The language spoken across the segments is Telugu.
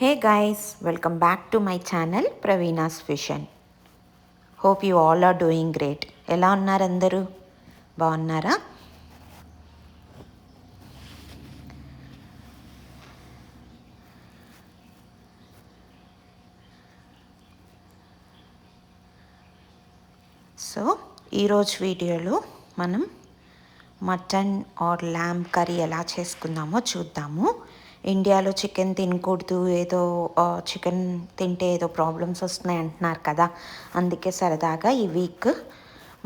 Hey guys welcome back to my channel Praveena's fusion hope you all are doing great ఎలా ఉన్నారు అందరూ? బాగున్నారా? సో ఈరోజు వీడియోలో మనం మటన్ ఆర్ ల్యాంబ్ కర్రీ ఎలా చేసుకుందామో చూద్దాము. ఇండియాలో చికెన్ తినకూడదు ఏదో చికెన్ తింటే ఏదో ప్రాబ్లమ్స్ వస్తున్నాయి అంటున్నారు కదా. అందుకే సరదాగా ఈ వీక్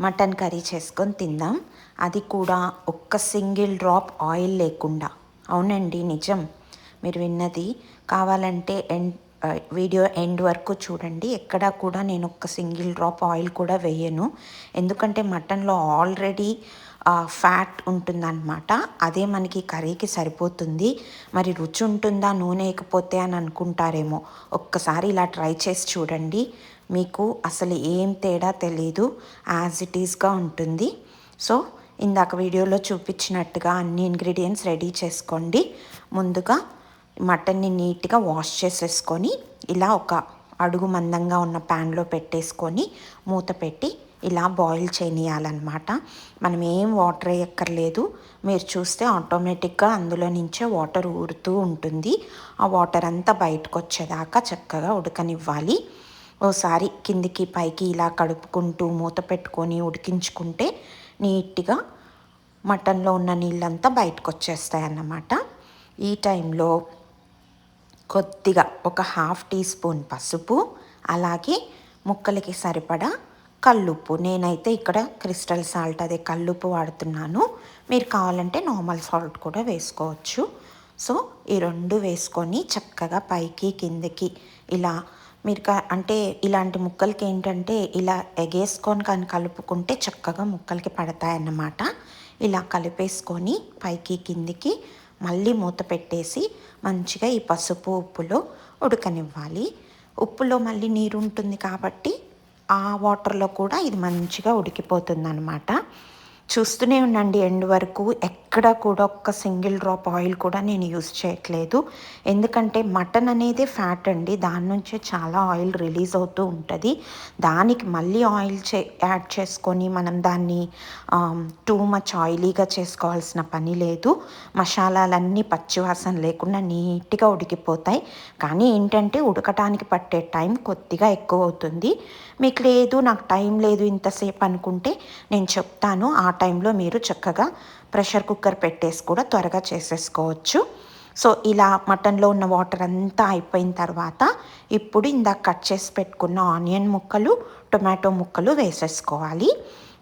మటన్ కర్రీ చేసుకొని తిందాం. అది కూడా ఒక్క సింగిల్ డ్రాప్ ఆయిల్ లేకుండా. అవునండి నిజం. మీరు విన్నది. కావాలంటే ఎండ్ వీడియో ఎండ్ వరకు చూడండి. ఎక్కడా కూడా నేను ఒక్క సింగిల్ డ్రాప్ ఆయిల్ కూడా వేయను. ఎందుకంటే మటన్లో ఆల్రెడీ ఫ్యాట్ ఉంటుందన్నమాట. అదే మనకి కర్రీకి సరిపోతుంది. మరి రుచి ఉంటుందా నూనె వేయకపోతే అని అనుకుంటారేమో. ఒక్కసారి ఇలా ట్రై చేసి చూడండి. మీకు అసలు ఏం తేడా తెలీదు. యాజ్ ఇట్ ఈస్గా ఉంటుంది. సో ఇందాక వీడియోలో చూపించినట్టుగా అన్ని ఇంగ్రీడియంట్స్ రెడీ చేసుకోండి. ముందుగా మటన్ని నీట్గా వాష్ చేసేసుకొని ఇలా ఒక అడుగు మందంగా ఉన్న ప్యాన్లో పెట్టేసుకొని మూత పెట్టి ఇలా బాయిల్ చేయనియాలన్నమాట. మనం ఏం వాటర్ వేయక్కర్లేదు. మీరు చూస్తే ఆటోమేటిక్గా అందులో నుంచే వాటర్ ఊరుతూ ఉంటుంది. ఆ వాటర్ అంతా బయటకు వచ్చేదాకా చక్కగా ఉడకనివ్వాలి. ఓసారి కిందికి పైకి ఇలా కడుపుకుంటూ మూత పెట్టుకొని ఉడికించుకుంటే నీట్గా మటన్లో ఉన్న నీళ్ళంతా బయటకు వచ్చేస్తాయి అన్నమాట ఈ టైంలో కొద్దిగా ఒక హాఫ్ టీ స్పూన్ పసుపు అలాగే ముక్కలకి సరిపడా కల్లుప్పు నేనైతే ఇక్కడ క్రిస్టల్ సాల్ట్ అదే కల్లుప్పు వాడుతున్నాను. మీరు కావాలంటే నార్మల్ సాల్ట్ కూడా వేసుకోవచ్చు. సో ఈ రెండు వేసుకొని చక్కగా పైకి కిందకి ఇలా మీరు అంటే ఇలాంటి ముక్కలకి ఏంటంటే ఇలా ఎగేసుకొని కానీ కలుపుకుంటే చక్కగా ముక్కలకి పడతాయన్నమాట. ఇలా కలిపేసుకొని పైకి కిందికి మళ్ళీ మూత పెట్టేసి మంచిగా ఈ పసుపు ఉప్పులో ఉడకనివ్వాలి. ఉప్పులో మళ్ళీ నీరు ఉంటుంది కాబట్టి ఆ వాటర్లో కూడా ఇది మంచిగా ఉడికిపోతుంది అనమాట చూస్తూనే ఉండండి. ఎండ్ వరకు ఎక్కడ కూడా ఒక్క సింగిల్ డ్రాప్ ఆయిల్ కూడా నేను యూస్ చేయట్లేదు. ఎందుకంటే మటన్ అనేది ఫ్యాట్ అండి. దాని నుంచే చాలా ఆయిల్ రిలీజ్ అవుతూ ఉంటుంది. దానికి మళ్ళీ ఆయిల్ చే యాడ్ చేసుకొని మనం దాన్ని టూ మచ్ ఆయిలీగా చేసుకోవాల్సిన పని లేదు. మసాలాలన్నీ పచ్చివాసన లేకుండా నీట్గా ఉడికిపోతాయి. కానీ ఏంటంటే ఉడకటానికి పట్టే టైం కొద్దిగా ఎక్కువ అవుతుంది. మీకు లేదు నాకు టైం లేదు ఇంతసేపు అనుకుంటే నేను చెప్తాను. ఆ టైంలో మీరు చక్కగా ప్రెషర్ కుక్కర్ పెట్టేసి కూడా త్వరగా చేసేసుకోవచ్చు. సో ఇలా మటన్లో ఉన్న వాటర్ అంతా అయిపోయిన తర్వాత ఇప్పుడు ఇందాక కట్ చేసి పెట్టుకున్న ఆనియన్ ముక్కలు టొమాటో ముక్కలు వేసేసుకోవాలి.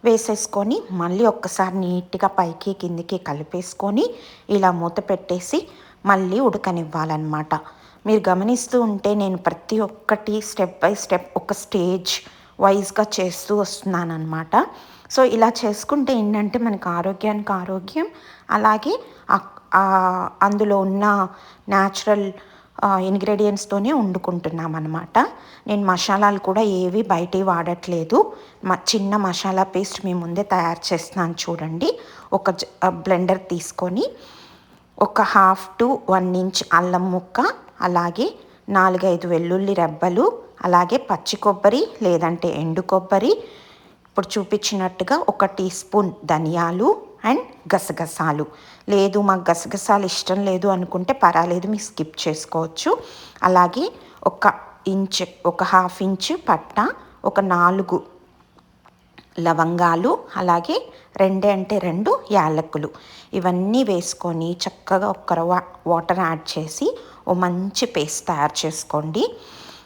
వేసేసుకొని మళ్ళీ ఒక్కసారి నీట్గా పైకి కిందికి కలిపేసుకొని ఇలా మూత పెట్టేసి మళ్ళీ ఉడకనివ్వాలన్నమాట. మీరు గమనిస్తూ ఉంటే నేను ప్రతి ఒక్కటి స్టెప్ బై స్టెప్ ఒక స్టేజ్ వైజ్గా చేస్తూ వస్తున్నాను అనమాట సో ఇలా చేసుకుంటే ఏంటంటే మనకు ఆరోగ్యానికి ఆరోగ్యం. అలాగే అందులో ఉన్న న్యాచురల్ ఇంగ్రీడియంట్స్తోనే వండుకుంటున్నాం అనమాట నేను మసాలాలు కూడా ఏవి బయట వాడట్లేదు. మా చిన్న మసాలా పేస్ట్ మీ ముందే తయారు చేస్తున్నాను చూడండి. ఒక బ్లెండర్ తీసుకొని ఒక హాఫ్ టు వన్ ఇంచ్ అల్లం ముక్క అలాగే నాలుగైదు వెల్లుల్లి రెబ్బలు అలాగే పచ్చి కొబ్బరి లేదంటే ఎండు కొబ్బరి ఇప్పుడు చూపించినట్టుగా ఒక టీ స్పూన్ ధనియాలు అండ్ గసగసాలు. లేదు మాకు గసగసాలు ఇష్టం లేదు అనుకుంటే పర్వాలేదు మీరు స్కిప్ చేసుకోవచ్చు. అలాగే ఒక ఇంచ్ ఒక హాఫ్ ఇంచ్ పట్ట ఒక నాలుగు లవంగాలు అలాగే రెండే అంటే రెండు యాలకులు. ఇవన్నీ వేసుకొని చక్కగా ఒక్కర వాటర్ యాడ్ చేసి ఓ మంచి పేస్ట్ తయారు చేసుకోండి.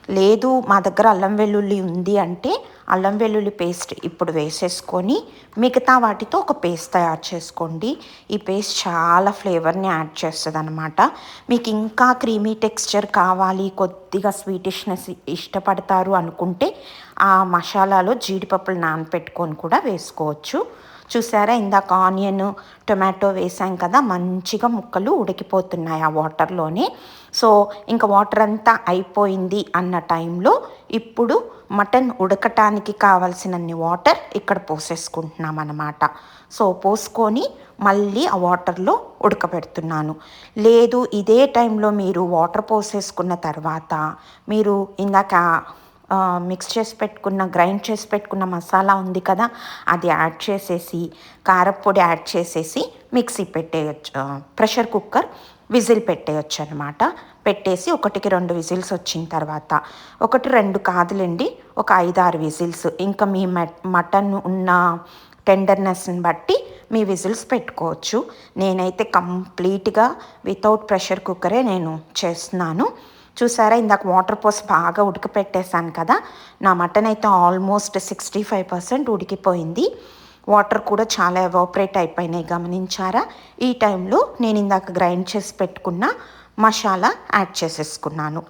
లేదు మా దగ్గర అల్లం వెల్లుల్లి ఉంది అంటే అల్లం వెల్లుల్లి పేస్ట్ ఇప్పుడు వేసేసుకొని మిగతా వాటితో ఒక పేస్ట్ తయారు చేసుకోండి. ఈ పేస్ట్ చాలా ఫ్లేవర్ని యాడ్ చేస్తుంది అనమాట మీకు ఇంకా క్రీమీ టెక్స్చర్ కావాలి కొద్దిగా స్వీటిష్నెస్ ఇష్టపడతారు అనుకుంటే ఆ మసాలాలో జీడిపప్పులు నానపెట్టుకొని కూడా వేసుకోవచ్చు. చూసారా? ఇందాక ఆనియన్ టొమాటో వేసాం కదా మంచిగా ముక్కలు ఉడికిపోతున్నాయి ఆ వాటర్లోనే. సో ఇంకా వాటర్ అంతా అయిపోయింది అన్న టైంలో ఇప్పుడు మటన్ ఉడకటానికి కావాల్సినన్ని వాటర్ ఇక్కడ పోసేసుకుంటున్నాం అన్నమాట. సో పోసుకొని మళ్ళీ ఆ వాటర్లో ఉడకబెడుతున్నాను. లేదు ఇదే టైంలో మీరు వాటర్ పోసేసుకున్న తర్వాత మీరు ఇందాక మిక్స్ చేసి పెట్టుకున్న గ్రైండ్ చేసి పెట్టుకున్న మసాలా ఉంది కదా అది యాడ్ చేసేసి కారప్పొడి యాడ్ చేసేసి మిక్సీ పెట్టేయచ్చు. ప్రెషర్ కుక్కర్ విజిల్ పెట్టేయచ్చు అనమాట పెట్టేసి ఒకటికి రెండు విజిల్స్ వచ్చిన తర్వాత ఒకటి రెండు కాదులండి ఒక ఐదు ఆరు విజిల్స్. ఇంకా మీ మటన్ ఉన్న టెండర్నెస్ని బట్టి మీ విజిల్స్ పెట్టుకోవచ్చు. నేనైతే కంప్లీట్గా వితౌట్ ప్రెషర్ కుక్కరే నేను చేస్తున్నాను. చూసారా? ఇందాక వాటర్ పోసి బాగా ఉడకపెట్టేశాను కదా? నా మటన్ అయితే ఆల్మోస్ట్ సిక్స్టీ ఫైవ్ పర్సెంట్ ఉడికిపోయింది. వాటర్ కూడా చాలా ఎవాపరేట్ అయిపోయినాయి గమనించారా? ఈ టైంలో నేను ఇందాక గ్రైండ్ చేసి పెట్టుకున్న మసాలా యాడ్ చేసేసుకున్నాను.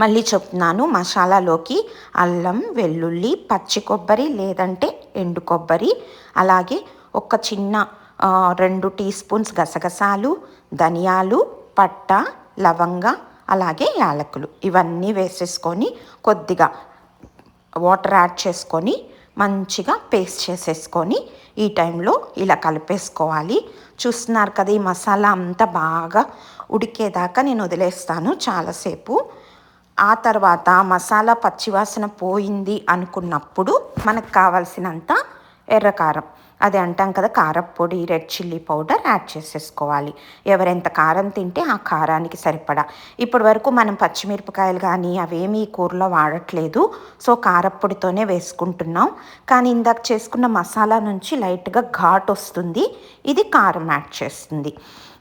మళ్ళీ చెప్తున్నాను మసాలాలోకి అల్లం వెల్లుల్లి పచ్చి కొబ్బరి లేదంటే ఎండు కొబ్బరి అలాగే ఒక చిన్న రెండు టీ స్పూన్స్ గసగసాలు ధనియాలు పట్ట లవంగ అలాగే యాలకులు ఇవన్నీ వేసేసుకొని కొద్దిగా వాటర్ యాడ్ చేసుకొని మంచిగా పేస్ట్ చేసేసుకొని ఈ టైంలో ఇలా కలిపేసుకోవాలి. చూస్తున్నారు కదా ఈ మసాలా అంతా బాగా ఉడికేదాకా నేను వదిలేస్తాను చాలాసేపు. ఆ తర్వాత మసాలా పచ్చివాసన పోయింది అనుకున్నప్పుడు మనకు కావాల్సినంత ఎర్రకారం. అది అంటాం కదా కారపొడి రెడ్ చిల్లీ పౌడర్ యాడ్ చేసేసుకోవాలి. ఎవరెంత కారం తింటే ఆ కారానికి సరిపడా. ఇప్పటి వరకు మనం పచ్చిమిరపకాయలు కానీ అవేమీ కూరలో వాడట్లేదు. సో కారపొడితోనే వేసుకుంటున్నాం. కానీ ఇందాక చేసుకున్న మసాలా నుంచి లైట్గా ఘాట్ వస్తుంది. ఇది కారం యాడ్ చేస్తుంది.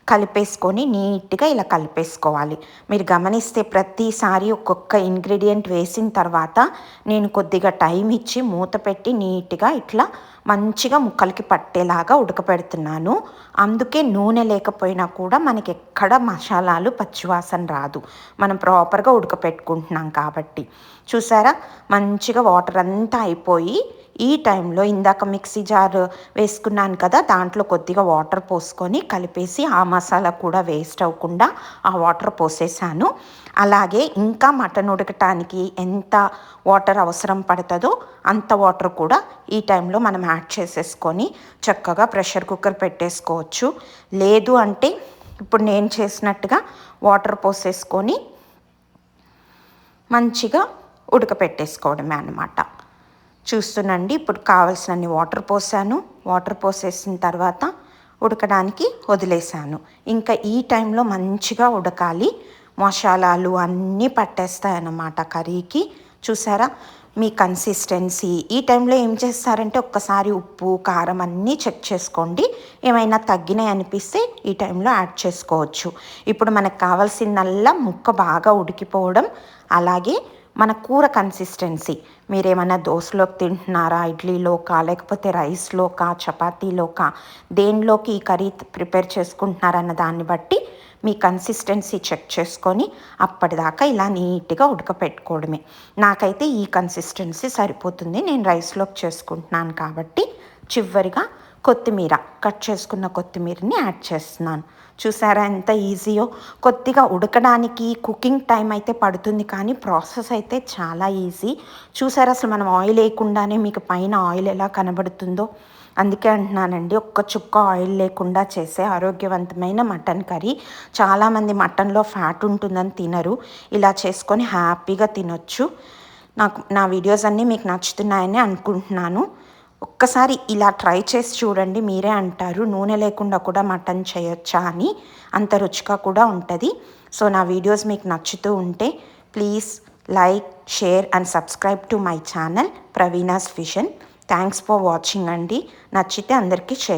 కలిపేసుకొని నీట్గా ఇలా కలిపేసుకోవాలి. మీరు గమనిస్తే ప్రతిసారి ఒక్కొక్క ఇంగ్రీడియంట్ వేసిన తర్వాత నేను కొద్దిగా టైం ఇచ్చి మూత పెట్టి నీట్గా ఇట్లా మంచిగా ముక్కలకి పట్టేలాగా ఉడకపెడుతున్నాను. అందుకే నూనె లేకపోయినా కూడా మనకి ఎక్కడ మసాలాలు పచ్చివాసన రాదు. మనం ప్రాపర్గా ఉడకపెట్టుకుంటున్నాం కాబట్టి. చూసారా? మంచిగా వాటర్ అంతా అయిపోయి ఈ టైంలో ఇందాక మిక్సీ జార్ వేసుకున్నాను కదా దాంట్లో కొద్దిగా వాటర్ పోసుకొని కలిపేసి ఆ మసాలా కూడా వేస్ట్ అవ్వకుండా ఆ వాటర్ పోసేసాను. అలాగే ఇంకా మటన్ ఉడకటానికి ఎంత వాటర్ అవసరం పడుతుందో అంత వాటర్ కూడా ఈ టైంలో మనం యాడ్ చేసేసుకొని చక్కగా ప్రెషర్ కుక్కర్ పెట్టేసుకోవచ్చు. లేదు అంటే ఇప్పుడు నేను చేసినట్టుగా వాటర్ పోసేసుకొని మంచిగా ఉడకపెట్టేసుకోవడమే అనమాట చూస్తున్నండి ఇప్పుడు కావలసినన్ని వాటర్ పోసాను. వాటర్ పోసేసిన తర్వాత ఉడకడానికి వదిలేసాను. ఇంకా ఈ టైంలో మంచిగా ఉడకాలి. మసాలాలు అన్నీ పట్టేస్తాయన్నమాట కర్రీకి. చూసారా? మీ కన్సిస్టెన్సీ ఈ టైంలో ఏం చేస్తారంటే ఒక్కసారి ఉప్పు కారం అన్నీ చెక్ చేసుకోండి. ఏమైనా తగ్గినాయి అనిపిస్తే ఈ టైంలో యాడ్ చేసుకోవచ్చు. ఇప్పుడు మనకు కావాల్సిందల్లా ముక్క బాగా ఉడికిపోవడం అలాగే మన కూర కన్సిస్టెన్సీ మీరేమైనా దోశలోకి తింటున్నారా ఇడ్లీలోకా లేకపోతే రైస్లోకా చపాతీలోకా? దేనిలోకి ఈ కర్రీ ప్రిపేర్ చేసుకుంటున్నారన్న దాన్ని బట్టి మీ కన్సిస్టెన్సీ చెక్ చేసుకొని అప్పటిదాకా ఇలా నీట్గా ఉడకపెట్టుకోవడమే. నాకైతే ఈ కన్సిస్టెన్సీ సరిపోతుంది. నేను రైస్లోకి చేసుకుంటున్నాను కాబట్టి చివరిగా కొత్తిమీర. కట్ చేసుకున్న కొత్తిమీరని యాడ్ చేస్తున్నాను. చూసారా ఎంత ఈజీయో? కొద్దిగా ఉడకడానికి కుకింగ్ టైం అయితే పడుతుంది కానీ ప్రాసెస్ అయితే చాలా ఈజీ. చూసారా అసలు మనం ఆయిల్ వేయకుండానే మీకు పైన ఆయిల్ ఎలా కనబడుతుందో? అందుకే అంటున్నానండి ఒక్క చుక్క ఆయిల్ లేకుండా చేసే ఆరోగ్యవంతమైన మటన్ కర్రీ. చాలామంది మటన్లో ఫ్యాట్ ఉంటుందని తినరు. ఇలా చేసుకొని హ్యాపీగా తినొచ్చు. నాకు నా వీడియోస్ అన్నీ మీకు నచ్చుతున్నాయని అనుకుంటున్నాను. ఒక్కసారి ఇలా ట్రై చేసి చూడండి మీరే అంటారు. నూనె లేకుండా కూడా మటన్ చేయొచ్చా అని. అంత రుచిగా కూడా ఉంటుంది. సో నా వీడియోస్ మీకు నచ్చుతూ ఉంటే please like share and subscribe to my channel Praveena's fusion thanks for watching అండి. నచ్చితే అందరికీ షేర్